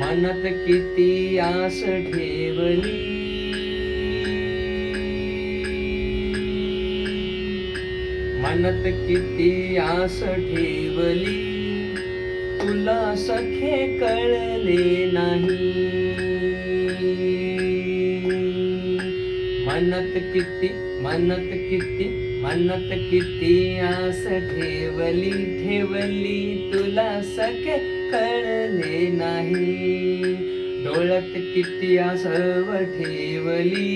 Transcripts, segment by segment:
मनात किती आस ठेवली. मनात किती आस ठेवली. तुला सखे कळले नाही. मनात किती मनात किती मनात किती आस ठेवली ठेवली तुला सखे कळले नाही. डोळ्यात किती आसव ठेवली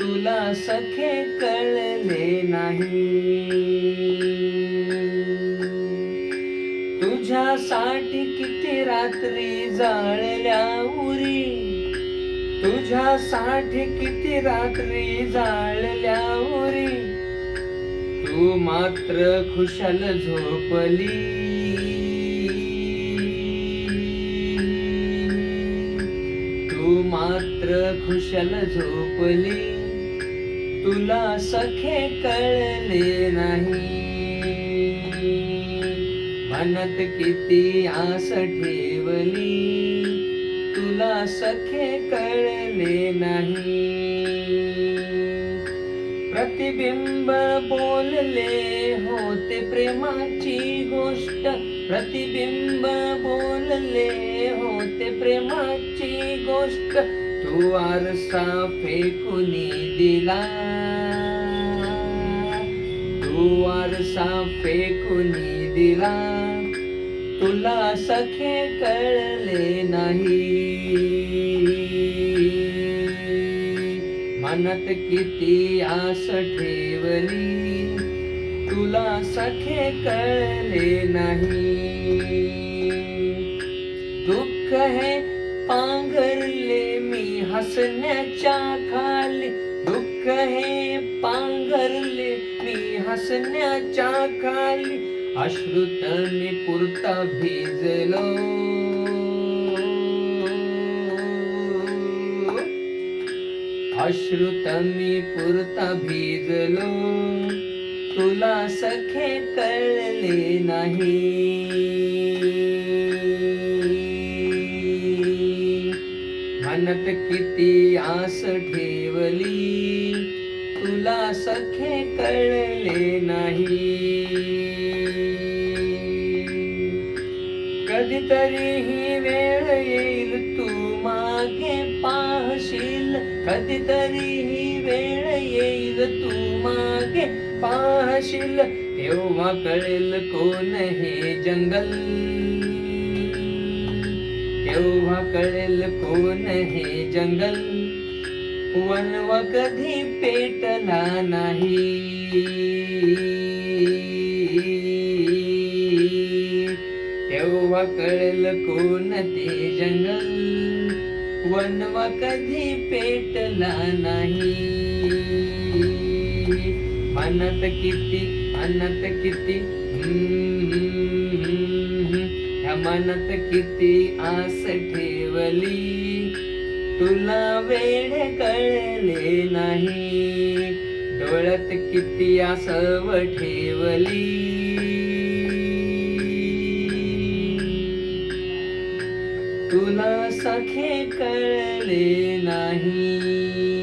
तुला सखे कळले नाही. तुझ्यासाठी किती रात्री जाळल्या उरी तुझ्यासाठी किती रात्री जाळल्या उरी. तू मात्र खुशाल झोपली. तू मात्र खुशाल झोपली. तुला सखे कळले नाही. मनात किती आस ठेवली. तुला सखे कळले नाही. प्रतिबिंब बोलले होते प्रेमाची गोष्ट. प्रतिबिंब बोलले होते प्रेमाची गोष्ट. तू आरसा फेकुनी दिला. तू आरसा फेकुनी दिला. तुला सखे कळले नाही. मनात किती आस ठेवली. तुला सखे कळले नाही. दुःख हे पांघरले मी हसण्याच्या खाली. दुःख हे पांघरले मी हसण्याच्या खाली. अश्रुत मी पुरता भिजलो. अश्रुत मी पुरता भिजलो तुला सखे कळले नाही. मनात किती आस ठेवली तुला सखे कळले नाही. कधीतरी ही वेळ येईल तू मागे पाहशील. कधीतरी ही वेळ येईल तू मागे पाहशील तेव्हा कळेल कोण हे जंगल. तेव्हा कळेल कोण हे जंगल. वनवा कधी पेटला नाही. तेव्हा कळेल कोण ते जंगल. वनवा कधी पेटला नाही? मनात किती मनात किती? ह्या मनात किती आस ठेवली? तुला वेळ कळले नाही. डोळ्यात किती आसव ठेवली? तुला सखे कळले नाही.